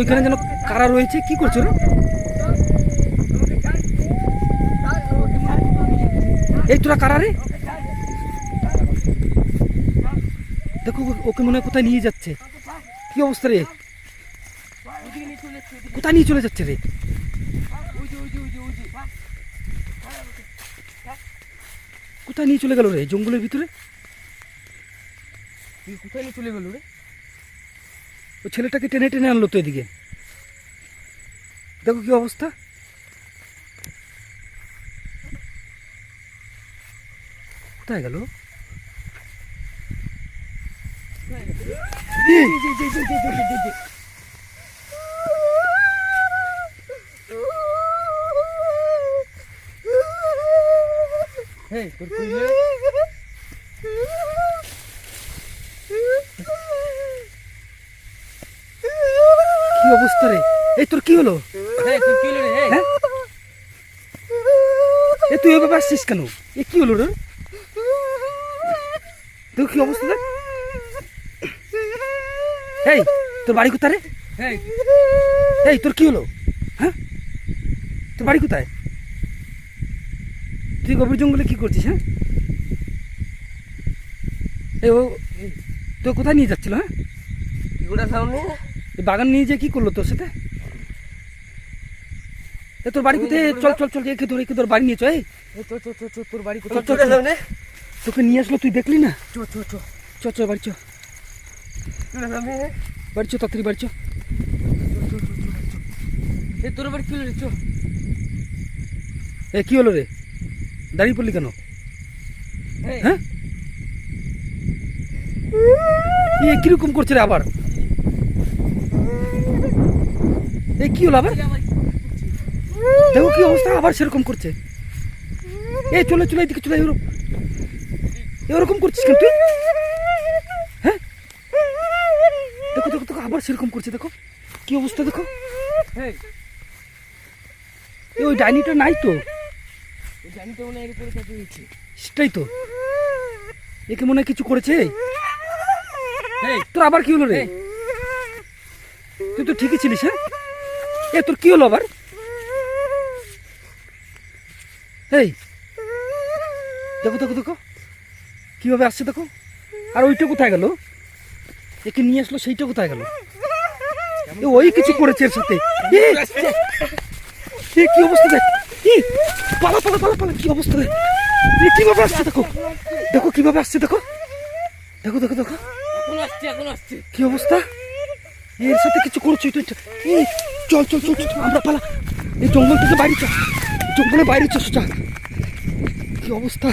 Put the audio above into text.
ওইখানে যেন কারা রয়েছে, কি করছ রে এই তোরা কারা রে? দেখো, ওকে মনে হয় কোথায় নিয়ে যাচ্ছে। কি অবস্থা রে? কোথায় নিয়ে চলে যাচ্ছে রে? কোথায় নিয়ে চলে গেল রে? জঙ্গলের ভিতরে? কোথায় নিয়ে চলে গেল রে? ও ছেলেটাকে টেনে টেনে আনলো তো এদিকে। দেখো কি অবস্থা। কোথায় গেল? এই, হেই তোর কইলে কি অবস্থা রে? এই তোর কি হলো? হ্যাঁ? এ তুই এভাবে আসছিস কেন? এ কি হলো রে? তোর কি অবস্থা রে? এই তোর বাড়ি কোথায় রে? এই। তোর কি হলো? হ্যাঁ? তোর বাড়ি কোথায়? তুই গভীর জঙ্গলে কি করছিস হ্যাঁ? এই ও তো কোথায় নিয়ে যাচ্ছিল হ্যাঁ? বাগান নিয়ে যেয়ে কি করল তোর সাথে? এ তোর বাড়ি কোথায়? চল চল চল একে ধর একে ধর বাড়ি নিয়ে চল এই। তোর বাড়ি কোথায়? চল। তোকে নিয়ে আসলো তুই দেখলি না? চো চো চো। চ চ বাড়ি চ। বাড়ি চ তাড়াতাড়ি বাড়ি চ। এই তোর বাড়ি কইলে রে? চো। এ কি হলো রে? দাঁড়িয়ে পড়লি কেন? হ্যাঁ? এ কীরকম করছে রে আবার? এ, কি হলো আবার? দেখো কি অবস্থা, আবার সেরকম করছে। এ, চলে চলে, এদিকে চলে, এরকম। এরকম করছিস কেন তুই? হ্যাঁ? দেখো দেখো দেখো, আবার সেরকম করছে, দেখো। কি অবস্থা, দেখো। হেই এ, ওই ডাইনিটা নাই তো? এই সেটাই তো। একে মনে কিছু করেছে? তোর আবার কি হলো রে? তুই তো ঠিকই ছিলিস হ্যাঁ? এ তোর কি হলো আবার? এই দেখো দেখো দেখো। কীভাবে আসছে দেখো। আর ওইটা কোথায় গেল? একে নিয়ে আসলো সেইটা কোথায় গেল? ওই কিছু করেছে এর সাথে। কি অবস্থা দেখ? পালা পালা পালা পালা কি অবস্থা দেখ? কীভাবে আসছে দেখো? দেখো কীভাবে আসছে দেখো। দেখো দেখো দেখো। কি অবস্থা? এর সাথে কিছু করছ তুই? চল চল চল, আমরা পালা। এই জঙ্গল থেকে বাইরে চল। জঙ্গলে বাইরে চল চল। কি অবস্থা?